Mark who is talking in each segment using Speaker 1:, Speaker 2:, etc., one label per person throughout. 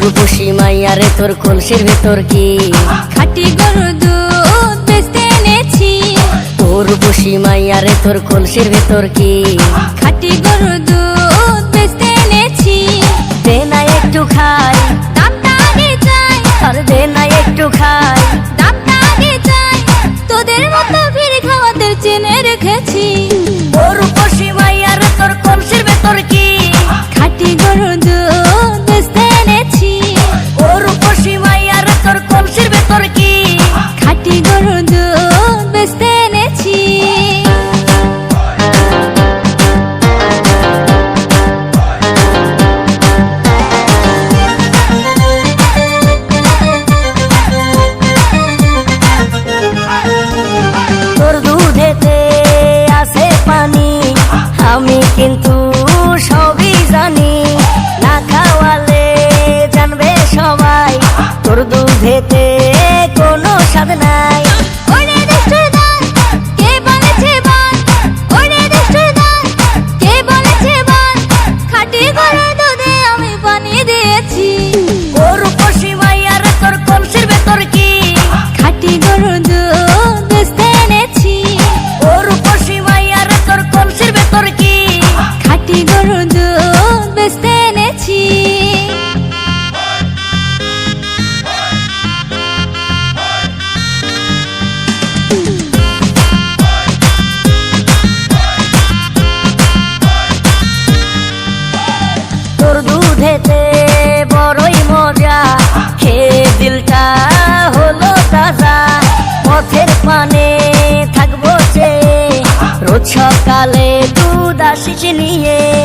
Speaker 1: মাইয়া রে তোর কলসির ভেতর কি?
Speaker 2: খাটি গরু দুধ বেচতে এনেছি।
Speaker 1: তোর বসি মাইয়া রে তোর কলসির ভেতর কি?
Speaker 2: খাটি গরু দুধ বেচতে এনেছি।
Speaker 1: দে না একটু খাই।
Speaker 2: দামটা আগে চাই
Speaker 1: আর দে না একটু খাই।
Speaker 2: দামটা আগে চাই তোদের মতো ভিড় খাওয়াদের চেনে রেখেছি।
Speaker 1: তোর বসি মাইয়া রে তোর কলসির ভেতর কি? কিন্তু সবই জানি না খাওয়ালে জানবে সবাই। তোর দুধেতে কোনো স্বাদ নাই। ရှင်လေးရဲ့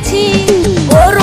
Speaker 2: গেছি
Speaker 1: ওর